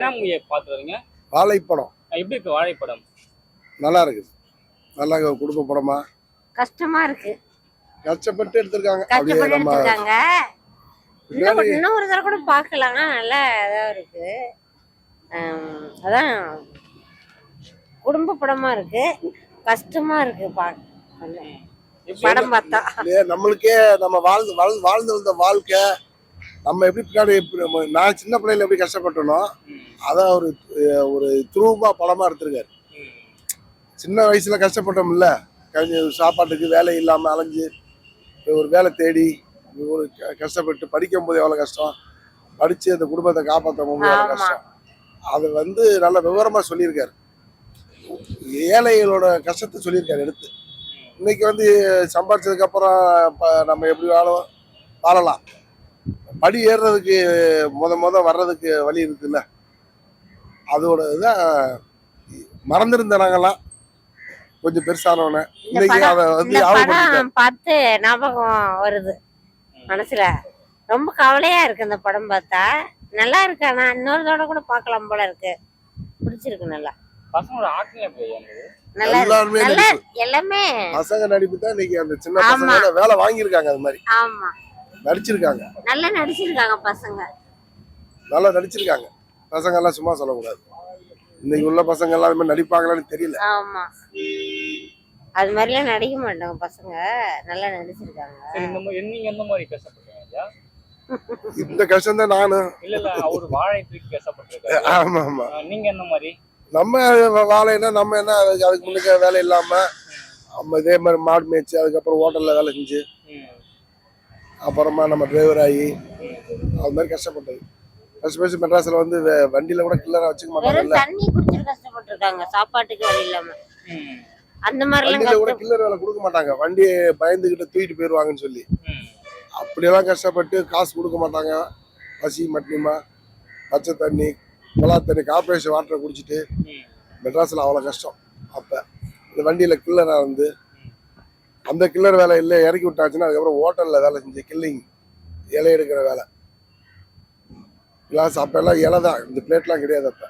என்ன மூவியை பார்த்து வரீங்க வாழைப்படம் எப்படி இருக்கு வாழைப்படம் நல்லா இருக்குது நல்லா இருக்கு, குடும்ப படமா கஷ்டமா இருக்கு. கஷ்டப்பட்டு எடுத்திருக்காங்க. அப்படியே கஷ்டப்பட்டு நம்ம எடுத்திருக்காங்க. இன்னும் பின்னாடி இன்னும் ஒரு தடவை கூட பார்க்கலாம் நல்லா இதாக இருக்கு. ஆம், அதான் குடும்ப படமா இருக்கு. கஷ்டமா இருக்கு பார்க்க எப்படி படம் பார்த்தா. இல்லையே, நம்மளுக்கே நம்ம வாழ்ந்து வாழ்ந்து வாழ்ந்து வந்த வாழ்க்கை நம்ம எப்படி பின்னாடி நான் சின்ன பிள்ளையில எப்படி கஷ்டப்பட்டனோ ம், அதான் ஒரு ஒரு துருவமா படமா எடுத்திருக்காரு. சின்ன வயசுல கஷ்டப்பட்டோம்ல சாப்பாட்டுக்கு வேலை இல்லாம அலைஞ்சு ஒரு வேலை தேடி ஒரு கஷ்டப்பட்டு படிக்கும் போது எவ்வளவு கஷ்டம்? படிச்சு அந்த குடும்பத்தை காப்பாற்ற போது எவ்வளவு ஆமா. கஷ்டம்? அது வந்து நல்ல விவரமா சொல்லியிருக்காரு. ஏழைகளோட கஷ்டத்தை சொல்லியிருக்காரு எடுத்து. இன்னைக்கு வந்து இப்ப நம்ம எப்படி வாழ வாழலாம். படி ஏறுறதுக்கு முத முத வர்றதுக்கு வழி இருக்குல்ல? அதோட இதான் மறந்துருந்த நாங்கெல்லாம் கொஞ்சம் பெருசானவன. இன்னைக்கு அதை வந்து. படம் பார்த்து ஞாபகம் வருது மனசுல. ரொம்ப கவலையா இருக்கு இந்த படம் பார்த்தா. நல்லா இருக்கு ஆனா இன்னொரு தடவை கூட பார்க்கலாம் போல இருக்கு. பிடிச்சிருக்கு நல்லா. எல்லாமே. பசங்க நடிப்பு தான் இன்னைக்கு அந்த சின்ன. பசங்க வேலை வாங்கியிருக்காங்க அது மாதிரி. ஆமா. நடிச்சிருக்காங்க. நல்லா நடிச்சிருக்காங்க பசங்க. நல்லா நடிச்சிருக்காங்க. பசங்க எல்லாம் சும்மா சொல்லக்கூடாது. இன்னைக்கு உள்ள பசங்க எல்லாம் அது மாதிரி நடிப்பாங்களான்னு தெரியல. ஆமா. அது மாதிரிலாம் நடிக்க மாட்டாங்க பசங்க. நல்லா நடிச்சிருக்காங்க. சரி இந்த மாதிரி நீங்க எந்த மாதிரி ஐயா? இந்த கஷ்டம் தான் நானும் இல்ல இல்ல அவர் வாழை தூக்கி கஷ்டப்பட்டிருக்காரு ஆமா ஆமா நீங்க என்ன மாதிரி? நம்ம வாழைன்னா நம்ம என்ன அதுக்கு அதுக்கு முன்னுக்கு வேலை இல்லாம நம்ம இதே மாதிரி மாடு மேய்ச்சி அதுக்கப்புறம் ஹோட்டல்ல வேலை செஞ்சு அப்புறமா நம்ம டிரைவர் ஆகி அது மாதிரி கஷ்டப்பட்டது. கஷ்டப்பட்டு மெட்ராஸ்ல வந்து வண்டியில கூட கில்லரா வச்சுக்க வெறும் மாட்டாங்கல்ல தண்ணி குடிச்சிட்டு கஷ்டப்பட்டிருக்காங்க சாப்பாட்டுக்கு வழி அந்த மாதிரிலாம் கூட கஷ்டம். கில்லர் வேலை கொடுக்க மாட்டாங்க. வண்டியை பயந்துகிட்டு தூக்கிட்டு போயிடுவாங்கன்னு சொல்லி. அப்படியெல்லாம் கஷ்டப்பட்டு காசு கொடுக்க மாட்டாங்க. பசி மட்னிமா பச்சை தண்ணி குழா தண்ணி கார்பரேஷன் வாட்டரை குடிச்சிட்டு மெட்ராஸில் அவ்வளோ கஷ்டம். அப்போ இந்த வண்டியில் கில்லராக வந்து அந்த கில்லர் வேலை இல்லை. இறக்கி விட்டாச்சுன்னா அதுக்கப்புறம் ஹோட்டலில் வேலை செஞ்சு கில்லிங் இலை எடுக்கிற வேலை. கிளாஸ் அப்போல்லாம் இலை தான். இந்த பிளேட்லாம் கிடையாது அப்போ.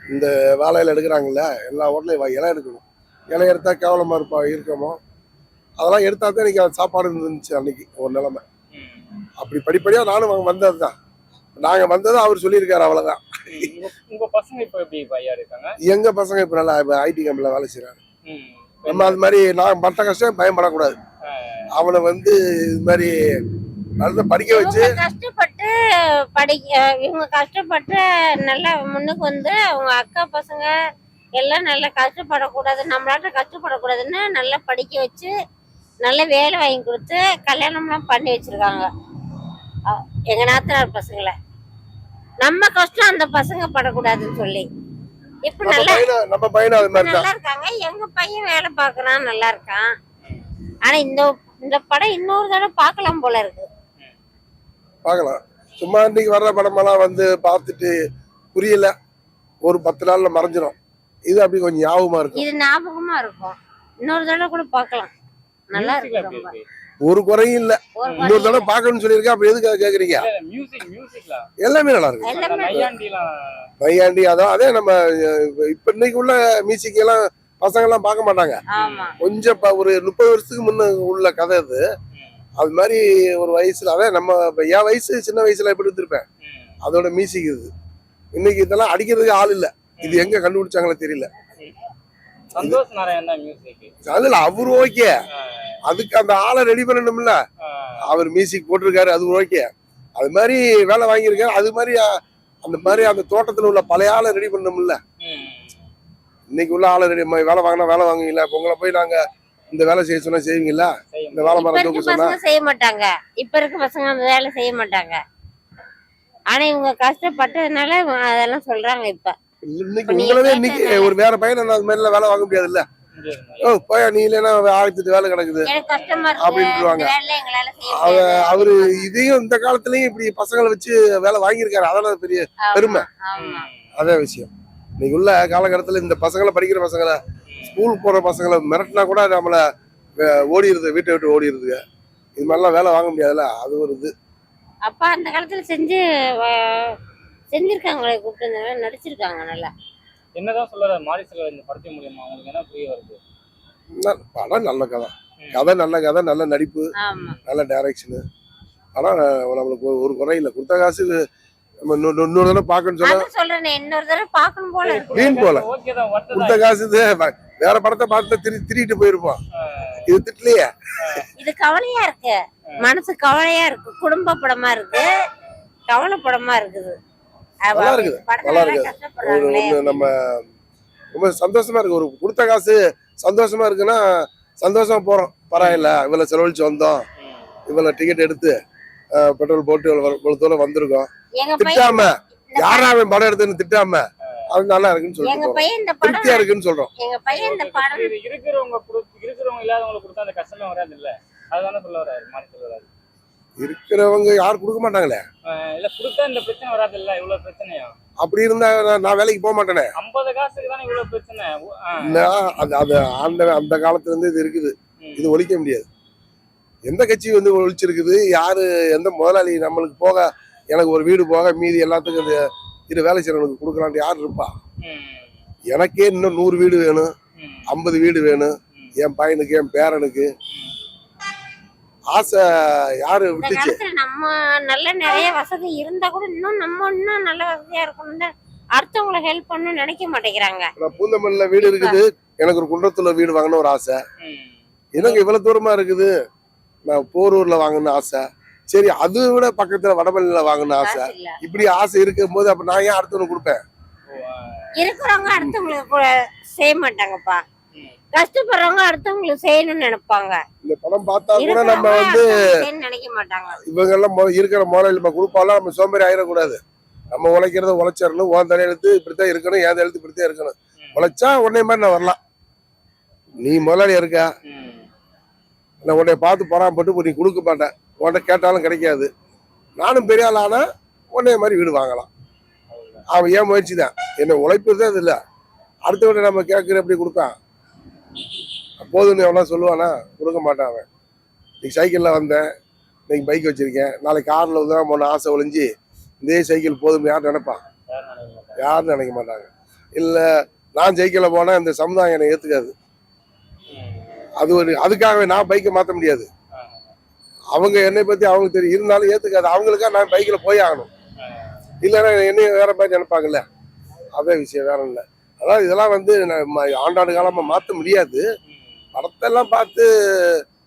இந்த வேலையில் எடுக்கிறாங்கல்ல எல்லா ஹோட்டலையும் இலை எடுக்கணும். இலை எடுத்தா கேவலமாக இருப்பா இருக்கமோ அதெல்லாம் எடுத்தா தான் இன்னைக்கு அது சாப்பாடு இருந்துச்சு அன்னைக்கு ஒரு நிலைமை. அப்படி படிப்படியாக நானும் வந்தது தான் நாங்கள் வந்ததும் அவர் சொல்லியிருக்காரு அவ்வளோதான் உங்க- உங்க பசங்க இப்ப எப்படி ஐயா இருக்காங்க? எங்கள் பசங்க இப்போ நல்லா ஐடி கம்பெனியில் வேலை செய்கிறாங்க நம்ம அது மாதிரி நான் பட்ட கஷ்டம் பயப்படக்கூடாது ஆ, அவனை வந்து இது மாதிரி நல்லா படிக்க வச்சு கஷ்டப்பட்டு படிக்க இவங்க கஷ்டப்பட்டு நல்லா முன்னுக்கு வந்து அவங்க அக்கா பசங்க எல்லாம் நல்லா கஷ்டப்படக்கூடாது நம்மளாட்ட கஷ்டப்படக்கூடாதுன்னு நல்லா படிக்க வச்சு நல்ல வேலை வாங்கி கொடுத்து கல்யாணம்லாம் பண்ணி வச்சிருக்காங்க. அ- எங்க நாத்தனார் பசங்களை. நம்ம கஷ்டம் அந்த பசங்க படக்கூடாதுன்னு சொல்லி. இப்ப நம்ம நல்லா பையனை நம்ம பையனும் அது மாதிரி நல்லா இருக்காங்க எங்க பையன் வேலை பார்க்கறான் நல்லா இருக்கான் ஆனா இந்த இந்த படம் இன்னொரு தடவை பார்க்கலாம் போல இருக்கு. பார்க்கலாம். சும்மா இன்னைக்கு வர்ற படமெல்லாம் வந்து பார்த்துட்டு புரியல. ஒரு பத்து நாள்ல மறைஞ்சிரும். இது அப்படி கொஞ்சம் ஞாபகமா இருக்கும். இது ஞாபகமா இருக்கும். இன்னொரு தடவை கூட பார்க்கலாம். நல்லா இருக்கு ரொம்ப. இருக்கு? ஒரு குறையும் இல்ல. இன்னொரு தடவை பார்க்கணும்னு சொல்லியிருக்கேன் அப்ப எதுக்கு அதை கேக்குறீங்க. எல்லாமே நல்லா இருக்கு நையாண்டி அதான் அதே நம்ம இப்ப இன்னைக்கு உள்ள மியூசிக் எல்லாம் பசங்க எல்லாம் பார்க்க மாட்டாங்க. ஆமா. கொஞ்சம் ஒரு முப்பது வருஷத்துக்கு முன்ன உள்ள கதை அது. அது மாதிரி ஒரு வயசுல அதான் நம்ம என் வயசு சின்ன வயசுல எப்படி இருந்திருப்பேன்? அதோட மியூசிக் இது. இன்னைக்கு இதெல்லாம் அடிக்கிறதுக்கு ஆள் இல்ல. இது எங்க கண்டுபிடிச்சாங்களோ தெரியல. சந்தோஷ் நாராயண் தான் மியூசிக் அதுல அவரு ஓகே அதுக்கு அந்த ஆளை ரெடி பண்ணணும்ல. அவர் மியூசிக் போட்டிருக்காரு அது ஓகே அது மாதிரி வேலை வாங்கியிருக்காரு அது மாதிரி அந்த மாதிரி அந்த தோட்டத்துல உள்ள பழைய ஆளை ரெடி பண்ணணும்ல. இன்னைக்கு உள்ள ஆளை ரெடி வேலை வாங்கினா வேலை வாங்குவீங்களா? இப்ப உங்களை போய் நாங்க இந்த வேலை செய்ய சொன்னா செய்வீங்களா? இந்த வேலை மரம் தூக்க சொன்னா? செய்ய மாட்டாங்க. இப்ப இருக்க பசங்க அந்த வேலை செய்ய மாட்டாங்க. ஆனா இவங்க கஷ்டப்பட்டதுனால அதெல்லாம் சொல்றாங்க இப்ப. இன்னைக்கு உங்களவே இன்னைக்கு ஒரு வேற பையனை நான் அது மாதிரிலாம் வேலை வாங்க முடியாதுல்ல? ஓ போயா நீ இல்லைன்னா ஆயிரத்தி வேலை கிடக்குது அப்படின்ட்டுருவாங்க. அவ முடியாது. அவரு இதையும் இந்த காலத்துலயும் இப்படி பசங்களை வச்சு வேலை வாங்கியிருக்காரு. அதெல்லாம் பெரிய பெருமை. ஆமா. அதே விஷயம். இன்னைக்கு உள்ள காலகட்டத்துல இந்த பசங்களை படிக்கிற பசங்களை ஸ்கூல் போற பசங்களை மிரட்டினா கூட நம்மள ஓடிடுது வீட்டை விட்டு ஓடிடுதுங்க. இது மாதிரிலாம் வேலை வாங்க முடியாதுல்ல? அது ஒரு இது. அப்பா அந்த காலத்துல செஞ்சு செஞ்சிருக்காங்களே கூப்பிட்டு நடிச்சிருக்காங்க நல்லா. என்னதான் சொல்றாரு மாரி செல்வர் இந்த படத்தின் மூலியமா உங்களுக்கு என்ன புரிய வருது? படம் நல்ல கதை. கதை நல்ல கதை நல்ல நடிப்பு ஆமா. நல்ல டைரக்ஷனு படம் நம்மளுக்கு ஒரு- ஒரு குறை இல்லை. கொடுத்த காசு நம்ம இன்னொரு இன்னொரு தடவை பார்க்கணும்னு சொன்னா அதான் சொல்றேனே இன்னொரு தடவை பார்க்கணும் போல வீண் போல. ஓகே தான் கொடுத்த காசு இது வேற படத்தை பார்த்து திரி திரிட்டு போயிருப்போம் இது திட்டலையே. இது கவலையா இருக்கு. மனசு கவலையா இருக்கு. குடும்ப படமா இருக்கு. கவலை படமா இருக்குது. நல்லா இருக்குது, நல்லா இருக்குது. நம்ம ரொம்ப சந்தோஷமா இருக்கு. ஒரு கொடுத்த காசு சந்தோஷமா இருக்குன்னா சந்தோஷமா போறோம். பரவாயில்ல இவ்வளவு செலவழிச்சு வந்தோம். இவ்வளவு டிக்கெட் எடுத்து பெட்ரோல் போட்டு இவ்வளவு தூரம் வந்திருக்கோம். திட்டாம யாரா அவன் படம் எடுத்துன்னு திட்டாம அது நல்லா இருக்குன்னு படம் திருப்தியா இருக்குன்னு சொல்றோம். எங்க பையன் இந்த படம் இது இருக்கிறவங்க இல்லாதவங்களுக்கு கொடுத்தா அந்த கஷ்டமே வராது இல்ல அதுதானே சொல்ல வராரு மாரி செல்வராஜ் இருக்கிறவங்க யாரும் கொடுக்க மாட்டாங்களே? ஆஹ் இல்ல கொடுத்தா இந்த பிரச்சனை வராது இல்ல இவ்வளவு பிரச்சனையா? அப்படி இருந்தா நான் வேலைக்கு போக மாட்டேனே. ஐம்பது காசுக்கு தானே இவ்வளவு பிரச்சனை? உ- ஆஹ் நான் அது அது அந்த அந்த காலத்துல இருந்து இது இருக்குது. இது ஒழிக்க முடியாது. எந்த கட்சி வந்து ஒழிச்சிருக்குது? யாரு எந்த முதலாளி நம்மளுக்கு போக எனக்கு ஒரு வீடு போக மீதி எல்லாத்துக்கும் இது இது வேலை செய்யறவனுக்கு கொடுக்கலான்ட்டு யார் இருப்பா. எனக்கே இன்னும் நூறு வீடு வேணும். ஐம்பது வீடு வேணும் என் பையனுக்கு என் பேரனுக்கு ஆசை யாரு விட்டுச்சு? நம்ம நல்ல நிறைய வசதி இருந்தா கூட இன்னும் நம்ம இன்னும் நல்ல வசதியா இருக்கணும் தான் அடுத்தவங்களை ஹெல்ப் பண்ணணும்னு நினைக்க மாட்டேங்கிறாங்க. நான் பூந்தமல்லில வீடு இருக்குது. எனக்கு ஒரு குன்றத்துல வீடு வாங்கணும் ஒரு ஆசை. ம். என்னங்க இவ்வளவு தூரமா இருக்குது? நான் போரூர்ல வாங்கணும்னு ஆசை. சரி அது விட பக்கத்துல வடபழனில வாங்கணும்னு ஆசை. இப்படி ஆசை இருக்கும் போது அப்ப நான் ஏன் அடுத்தவனுக்கு கொடுப்பேன். இருக்கிறவங்க அடுத்தவங்களுக்கு செய்ய மாட்டாங்கப்பா. கஷ்டப்படுறவங்க அடுத்தவங்களுக்கு செய்யணும்னு நினைப்பாங்க. இந்த படம் பார்த்தா கூட நம்ம வந்து நினைக்க மாட்டாங்க. இவங்க எல்லாம் இருக்கிற முதல்ல நம்ம கொடுப்பாலாம் நம்ம சோம்பேறி ஆயிடக்கூடாது. நம்ம உழைக்கிறத உழைச்சிடணும் உன் தலையெழுத்து இப்படித்தான் இருக்கணும் என் எழுத்து இப்படித்தான் இருக்கணும். உழைச்சா உன்னை மாதிரி நான் வரலாம். நீ முதலாளியா இருக்க. நான் உன்னை பார்த்து பொறாமப்பட்டு நீ கொடுக்க மாட்டேன். உன்னை கேட்டாலும் கிடைக்காது. நானும் பெரிய ஆள் ஆனா உன்னைய மாதிரி வீடு வாங்கலாம். அவன் ஏன் முயற்சி தான்? என்ன உழைப்பு தான் இது இல்லை அடுத்தவனை நம்ம கேட்குற எப்படி கொடுப்பான்? போதும்னு எவ்வளோ சொல்லுவானா கொடுக்க மாட்டான் அவன். இன்னைக்கு சைக்கிளில் வந்தேன் இன்னைக்கு பைக் வச்சுருக்கேன். நாளைக்கு காரில் தான் போன ஆசை ஒழிஞ்சு இதே சைக்கிள் போதும் யார் நினைப்பான்? யாரும் நினைக்க மாட்டாங்க. இல்லை நான் சைக்கிளில் போனால் இந்த சமுதாயம் என்னை ஏற்றுக்காது அது ஒரு அதுக்காகவே நான் பைக்கை மாற்ற முடியாது. அவங்க என்னை பற்றி அவங்களுக்கு தெரியும். இருந்தாலும் ஏற்றுக்காது அவங்களுக்காக நான் பைக்கில் போய் ஆகணும். இல்லைன்னா என்னையும் வேற மாதிரி நினைப்பாங்கல்ல. அதே விஷயம் வேற இல்லை. அதாவது இதெல்லாம் வந்து ஆண்டாண்டு காலமாக மாற்ற முடியாது. படத்தெல்லாம் பார்த்து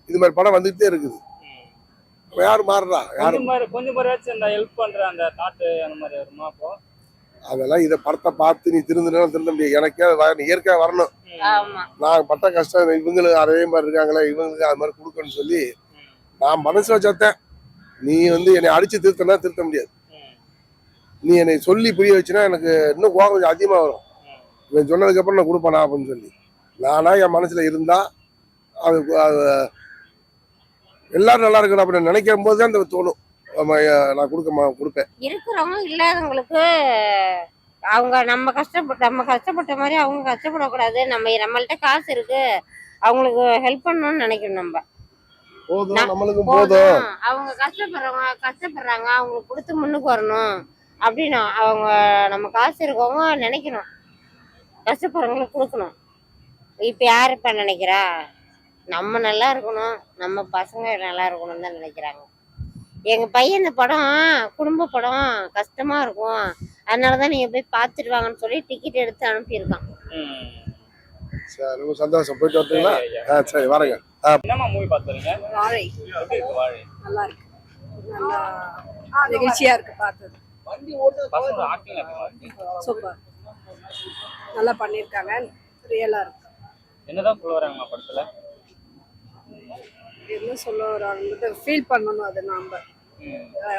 இது மாதிரி படம் வந்துகிட்டே இருக்குது ம். அப்ப யார் மாறுறா யாரும் கொஞ்சம் அந்த ஹெல்ப் பண்ற அந்த தாட்டு அந்த மாதிரி வருமா அப்போ அதெல்லாம் இதை படத்தை பார்த்து நீ திருந்தினா திருந்த முடியாது எனக்கே அது வர- இயற்கையா வரணும் நான் பட்ட கஷ்டம் இவங்களுக்கு அதே மாதிரி இருக்காங்களே இவங்களுக்கு அது மாதிரி கொடுக்கணும்னு சொல்லி. நான் மனசு வச்சத்தேன் நீ வந்து என்னை அடிச்சு திருத்தனா திருத்த முடியாது. நீ என்னை சொல்லி புரிய வச்சுனா எனக்கு இன்னும் கோபம் கொஞ்சம் அதிகமாக வரும். இவன் சொன்னதுக்கப்புறம் நான் கொடுப்பேனா அப்படின்னு சொல்லி. நானா என் மனசுல இருந்தா அது அது எல்லாரும் நல்லா இருக்கணும் அப்படின்னு நினைக்கும் போது தான் அந்த தோணும். நான் கொடுக்க கொடுப்பேன். இருக்கிறவங்க இல்லாதவங்களுக்கு அவங்க நம்ம கஷ்டப்பட்டு நம்ம கஷ்டப்பட்ட மாதிரி அவங்க கஷ்டப்படக்கூடாது. நம்ம நம்மள்ட்ட காசு இருக்கு. அவங்களுக்கு ஹெல்ப் பண்ணணும்னு நினைக்கணும் நம்ம. போதும். அவங்க கஷ்டப்படுறவங்க கஷ்டப்படுறாங்க அவங்களுக்கு கொடுத்து முன்னுக்கு வரணும். அப்படின்னு அவங்க நம்ம காசு இருக்கவங்க நினைக்கணும். கஷ்டப்படுறவங்களுக்கு கொடுக்கணும் இப்போ யார் இப்போ நினைக்கிறா? நம்ம நல்லா இருக்கணும். நம்ம பசங்க நல்லா இருக்கணும்னு தான் நினைக்கிறாங்க. எங்கள் பையன் இந்த படம் குடும்ப படம் கஷ்டமாக இருக்கும். அதனால தான் நீங்கள் போய் பார்த்துட்டு வாங்கன்னு சொல்லி டிக்கெட் எடுத்து அனுப்பியிருக்கான். சரி ரொம்ப சந்தோஷம். போயிட்டு ஐயா. ஆ சரி வரேங்க. என்னம்மா மூவி வாழை. நல்லா இருக்கு. நல்லா நெகிழ்ச்சியா இருக்கு பார்த்தது சூப்பர். நல்லா பண்ணியிருக்காங்க. ரியலா இருக்கு. என்னதான் சொல்ல வராங்கம்மா படத்துல? என்ன சொல்ல வராங்க ஃபீல் பண்ணணும் அது நாம.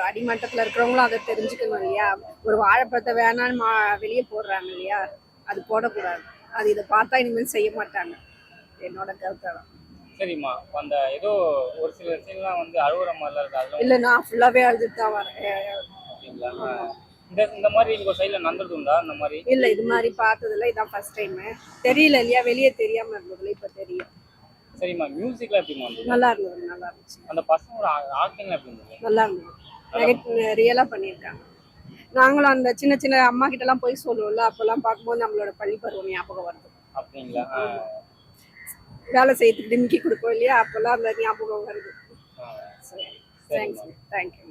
அடிமட்டத்துல இருக்கிறவங்களும் அதை தெரிஞ்சுக்கணும் இல்லையா? ஒரு வாழைப்பழத்தை வேணான்னு மா வெளியே போடுறாங்க இல்லையா? அது போடக்கூடாது. அது இதை பார்த்தா இனிமேல் செய்ய மாட்டாங்க. என்னோட கருத்து அதான். சரிம்மா. அந்த ஏதோ ஒரு சில சீன்லாம் வந்து அழுகுற மாதிரிலாம் இருக்கு. இல்ல நான் ஃபுல்லாவே அழுதுட்டு தான் வரேன்? இந்த இந்த மாதிரி உங்க சைடுல நடந்தது உண்டா இந்த மாதிரி. இல்ல இது மாதிரி பார்த்ததுல இதான் ஃபர்ஸ்ட் டைம் தெரியல இல்லையா? வெளியே தெரியாம இருந்ததுல இப்ப தெரியும். சரிம்மா மியூசிக்லாம் எப்படிமா இருந்தது? நல்லா இருந்தது நல்லா இருந்துச்சு. அந்த பசங்களோட ஆக்டிங்லாம் எப்படி இருந்தது? நல்லா இருந்தது. ரியலா பண்ணியிருக்காங்க. நாங்களும் அந்த சின்ன சின்ன அம்மா கிட்ட எல்லாம் போய் சொல்லுவோம்ல அப்பெல்லாம் பார்க்கும்போது நம்மளோட பள்ளி பருவம் ஞாபகம் வருது. அப்படிங்களா? வேலை செய்யறதுக்கு டிமிக்கி கொடுப்போம் இல்லையா? அப்பெல்லாம் அந்த ஞாபகம் வருது. Thanks thank you